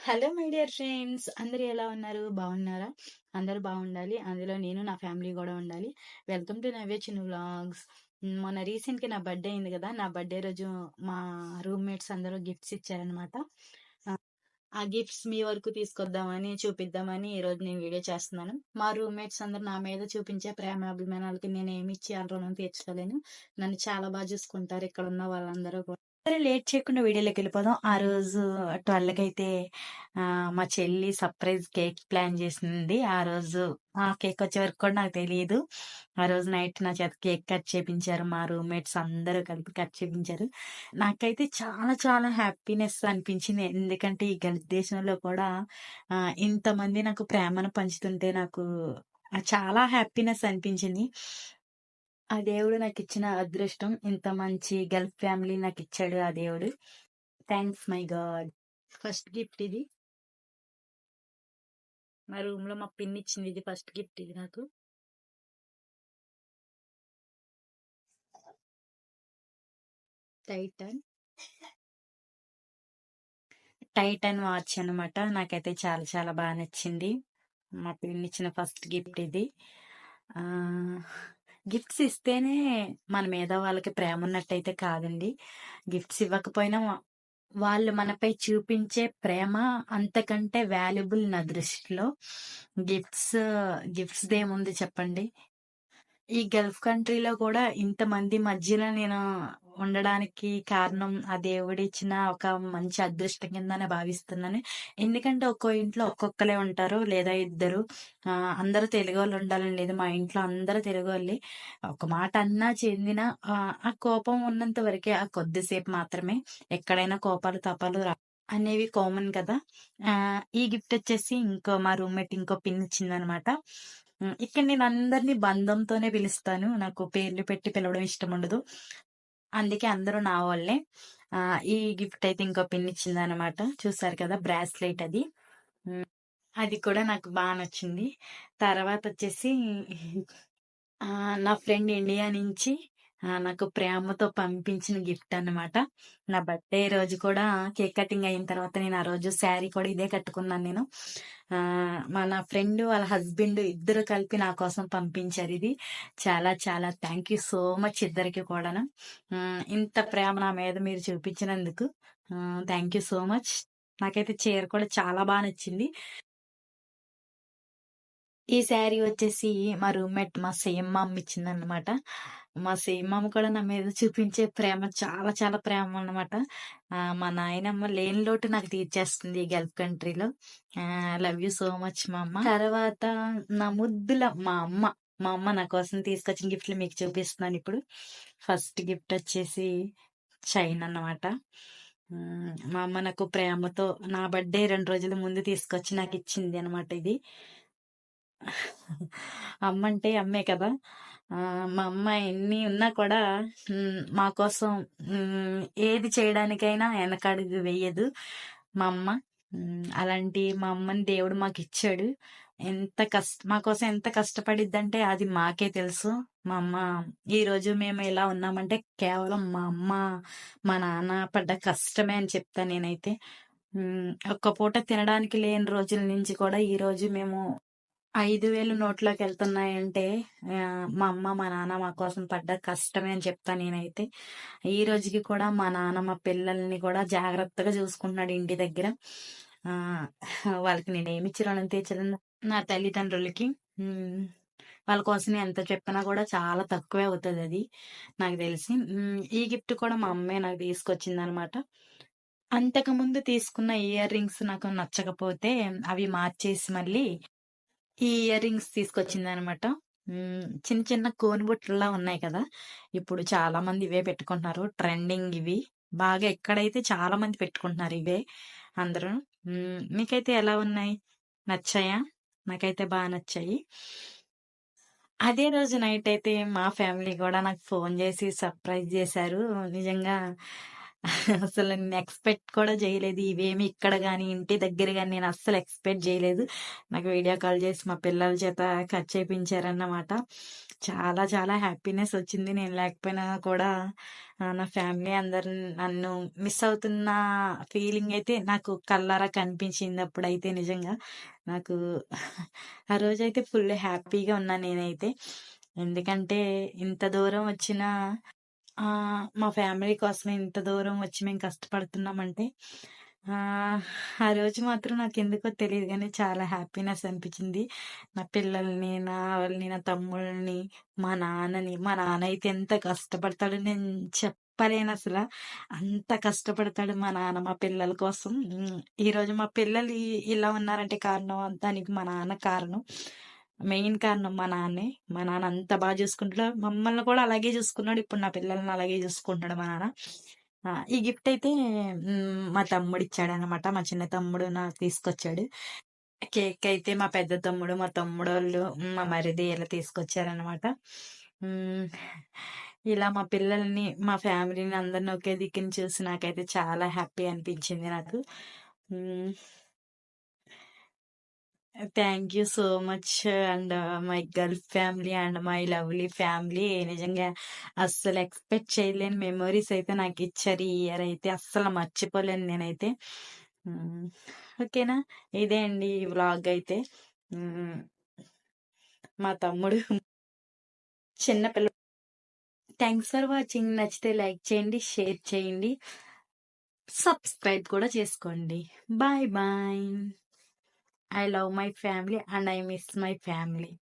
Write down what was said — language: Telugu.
హలో మై డియర్ ఫ్రెండ్స్ అందరూ ఎలా ఉన్నారు? బాగున్నారా? అందరూ బాగుండాలి. అందులో నేను నా ఫ్యామిలీ కూడా ఉండాలి. వెల్కమ్ టు నవ్య చిన్న వ్లాగ్స్. మొన్న రీసెంట్గా నా బర్త్డే అయింది కదా నా బర్త్డే రోజు మా రూమ్మేట్స్ అందరూ గిఫ్ట్స్ ఇచ్చారనమాట ఆ గిఫ్ట్స్ మీ వరకు తీసుకొద్దామని చూపిద్దామని ఈరోజు నేను వీడియో చేస్తున్నాను. మా రూమ్మేట్స్ అందరూ నా మీద చూపించే ప్రేమ అభిమానాలకి నేను ఏమి ఇచ్చి ఆ రుణం తీర్చుకోలేను నన్ను చాలా బాగా చూసుకుంటారు. ఇక్కడ ఉన్న వాళ్ళందరూ కూడా. సరే లేట్ చేయకుండా వీడియోలోకి వెళ్ళిపోదాం. ఆ రోజు ట్వెల్వ్కి అయితే మా చెల్లి సర్ప్రైజ్ కేక్ ప్లాన్ చేసింది. ఆ రోజు ఆ కేక్ వచ్చే వరకు కూడా నాకు తెలియదు ఆ రోజు నైట్ నా చేత కేక్ కట్ చేపించారు. మా రూమ్మేట్స్ అందరూ కలిపి కట్ చేపించారు. నాకైతే చాలా చాలా హ్యాపీనెస్ అనిపించింది. ఎందుకంటే ఈ గల్ఫ్ దేశంలో కూడా ఇంతమంది నాకు ప్రేమను పంచుతుంటే నాకు చాలా హ్యాపీనెస్ అనిపించింది. ఆ దేవుడు నాకు ఇచ్చిన అదృష్టం. ఇంత మంచి గర్ల్ ఫ్యామిలీ నాకు ఇచ్చాడు ఆ దేవుడు. Thanks my god. First gift ఇది. మా రూమ్లో మా పిన్ ఇచ్చింది ఇది ఫస్ట్ గిఫ్ట్ ఇది నాకు. టైటన్. టైటన్ వాచ్ అనమాట నాకైతే చాలా చాలా బాగా నచ్చింది. మా పిన్ ఇచ్చిన ఫస్ట్ గిఫ్ట్ ఇది. ఆ గిఫ్ట్స్ ఇస్తేనే మన మీద వాళ్ళకి ప్రేమ ఉన్నట్టయితే కాదండి. గిఫ్ట్స్ ఇవ్వకపోయినా వాళ్ళు మనపై చూపించే ప్రేమ అంతకంటే వాల్యుబుల్ నా దృష్టిలో. గిఫ్ట్స్ గిఫ్ట్స్ దేముంది చెప్పండి? ఈ గల్ఫ్ కంట్రీలో కూడా ఇంతమంది మధ్యలో నేను ఉండడానికి కారణం ఆ దేవుడు ఇచ్చిన ఒక మంచి అదృష్టం కిందనే భావిస్తున్నాను. ఎందుకంటే ఒక్కో ఇంట్లో ఒక్కొక్కలే ఉంటారు లేదా ఇద్దరు. ఆ, అందరూ తెలుగు వాళ్ళు ఉండాలని లేదు. మా ఇంట్లో అందరూ తెలుగు వాళ్ళే ఒక మాట అన్నా చెందిన ఆ కోపం ఉన్నంత వరకే ఆ కొద్దిసేపు మాత్రమే ఎక్కడైనా కోపాలు తపాలు రా అనేవి కామన్ కదా. ఆ ఈ గిఫ్ట్ వచ్చేసి ఇంకో మా రూమ్మేట్ ఇంకో పిన్ ఇచ్చిందనమాట. ఇక్కడ నేను అందరినీ బంధంతోనే పిలుస్తాను. నాకు పేర్లు పెట్టి పిలవడం ఇష్టం ఉండదు. అందుకే అందరూ నా వాళ్ళే ఈ గిఫ్ట్ అయితే ఇంకో పిన్ ఇచ్చింది అనమాట చూసారు కదా బ్రాస్లెట్ అది. అది కూడా నాకు బాగా నచ్చింది. తర్వాత వచ్చేసి నా ఫ్రెండ్ ఇండియా నుంచి నాకు ప్రేమతో పంపించిన గిఫ్ట్ అన్నమాట. నా బర్త్డే రోజు కూడా కేక్ కటింగ్ అయిన తర్వాత నేను ఆ రోజు శారీ కూడా ఇదే కట్టుకున్నాను నేను. మా నా ఫ్రెండ్ వాళ్ళ హస్బెండ్ ఇద్దరు కలిపి నా కోసం పంపించారు ఇది. చాలా చాలా థ్యాంక్ యూ సో మచ్ ఇద్దరికి కూడాను. ఇంత ప్రేమ నా మీద మీరు చూపించినందుకు. Thank you so much. నాకైతే చీర కూడా చాలా బాగా నచ్చింది. ఈ శారీ వచ్చేసి మా రూమ్మేట్ మా సేమ్ అమ్మ ఇచ్చిందనమాట మా సేమ్ అమ్మ కూడా నా మీద చూపించే ప్రేమ చాలా చాలా ప్రేమ అన్నమాట. మా నాయనమ్మ లేని లోటు నాకు తీర్చేస్తుంది ఈ గల్ఫ్ కంట్రీలో. లవ్ యూ సో మచ్ మా అమ్మ. తర్వాత నా ముద్దుల మా అమ్మ మా అమ్మ నా కోసం తీసుకొచ్చిన గిఫ్ట్లు మీకు చూపిస్తున్నాను ఇప్పుడు. ఫస్ట్ గిఫ్ట్ వచ్చేసి చైన్ అన్నమాట. మా అమ్మ నాకు ప్రేమతో నా బర్త్డే రెండు రోజుల ముందు తీసుకొచ్చి నాకు ఇచ్చింది అనమాట ఇది. అమ్మ అంటే అమ్మే కదా. మా అమ్మ ఎన్ని ఉన్నా కూడా మాకోసం మా కోసం ఏది చేయడానికైనా వెనకడుగు వేయదు మా అమ్మ. అలాంటి మా అమ్మని దేవుడు మాకు ఇచ్చాడు. ఎంత కష్ట మా కోసం ఎంత కష్టపడిద్దంటే అది మాకే తెలుసు. మా అమ్మ ఈ రోజు మేము ఇలా ఉన్నామంటే కేవలం మా అమ్మ మా నాన్న పడ్డ కష్టమే అని చెప్తా నేనైతే. ఒక్క పూట తినడానికి లేని రోజుల నుంచి కూడా ఈరోజు మేము ఐదు వేలు నోట్లోకి వెళ్తున్నాయంటే మా అమ్మ మా నాన్న మా కోసం పడ్డ కష్టమే అని చెప్తా నేనైతే. ఈ రోజుకి కూడా మా నాన్న మా పిల్లల్ని కూడా జాగ్రత్తగా చూసుకుంటున్నాడు ఇంటి దగ్గర. వాళ్ళకి నేను ఏమి ఇచ్చి రుణం తీర్చలేను నా తల్లిదండ్రులకి వాళ్ళ కోసం ఎంత చెప్పినా కూడా చాలా తక్కువే అవుతుంది అది నాకు తెలిసి. ఈ గిఫ్ట్ కూడా మా అమ్మే నాకు తీసుకొచ్చింది అనమాట అంతకు ముందు తీసుకున్న ఇయర్ రింగ్స్ నాకు నచ్చకపోతే అవి మార్చేసి మళ్ళీ ఈ ఇయర్ రింగ్స్ తీసుకొచ్చింది అనమాట చిన్న చిన్న కోనిబొట్లా ఉన్నాయి కదా. ఇప్పుడు చాలా మంది ఇవే పెట్టుకుంటున్నారు. ట్రెండింగ్ ఇవి. బాగా ఎక్కడైతే చాలా మంది పెట్టుకుంటున్నారు ఇవే అందరూ. మీకైతే ఎలా ఉన్నాయి? నచ్చాయా? నాకైతే బాగా నచ్చాయి. అదే రోజు నైట్ అయితే మా ఫ్యామిలీ కూడా నాకు ఫోన్ చేసి సర్ప్రైజ్ చేశారు. నిజంగా అసలు నేను ఎక్స్పెక్ట్ కూడా చేయలేదు. ఇవేమి ఇక్కడ కానీ ఇంటి దగ్గర కానీ నేను అస్సలు ఎక్స్పెక్ట్ చేయలేదు. నాకు వీడియో కాల్ చేసి మా పిల్లల చేత కట్ చేయించారన్నమాట చాలా చాలా హ్యాపీనెస్ వచ్చింది. నేను లేకపోయినా కూడా నా ఫ్యామిలీ అందరు నన్ను మిస్ అవుతున్న ఫీలింగ్ అయితే నాకు కళ్ళారా కనిపించింది అప్పుడైతే నిజంగా. నాకు ఆ రోజైతే ఫుల్ హ్యాపీగా ఉన్నా నేనైతే. ఎందుకంటే ఇంత దూరం వచ్చిన మా ఫ్యామిలీ కోసమే ఇంత దూరం వచ్చి మేము కష్టపడుతున్నామంటే ఆ రోజు మాత్రం నాకు ఎందుకో తెలియదు కానీ చాలా హ్యాపీనెస్ అనిపించింది. నా పిల్లల్ని, నా వాళ్ళని, నా తమ్ముళ్ళని, మా నాన్నని మా నాన్న అయితే ఎంత కష్టపడతాడో నేను చెప్పలేను అసలు అంత కష్టపడతాడు మా నాన్న మా పిల్లల కోసం. ఈరోజు మా పిల్లలు ఇలా ఉన్నారంటే కారణం దానికి మా నాన్న కారణం. మెయిన్ కారణం మా నాన్నే. మా నాన్న అంత బాగా చూసుకుంటాడు. మమ్మల్ని కూడా అలాగే చూసుకున్నాడు. ఇప్పుడు నా పిల్లల్ని అలాగే చూసుకుంటాడు మా నాన్న. ఈ గిఫ్ట్ అయితే మా తమ్ముడు ఇచ్చాడు అనమాట మా చిన్న తమ్ముడు నాకు తీసుకొచ్చాడు. కేక్ అయితే మా పెద్ద తమ్ముడు, మా తమ్ముడోళ్ళు, మా మరిది ఇలా తీసుకొచ్చారనమాట. ఇలా మా పిల్లల్ని, మా ఫ్యామిలీని అందరిని ఒకే దిక్కుని చూసి నాకైతే చాలా హ్యాపీ అనిపించింది నాకు. Thank you so much and my girl family and my lovely family. నిజంగా అస్సలు ఎక్స్‌పెక్ట్ చేయలేని మెమోరీస్ అయితే నాకిచ్చారు ఈ ఇయర్ అయితే. అస్సలు మర్చిపోలేను నేనైతే. ఓకేనా? ఇదే అండి ఈ వ్లాగ్ అయితే. మా తమ్ముడు చిన్న పిల్ల థ్యాంక్స్ ఫర్ వాచింగ్. నచ్చితే లైక్ చేయండి, షేర్ చేయండి. సబ్స్క్రైబ్ కూడా చేసుకోండి. Bye bye. I love my family and I miss my family.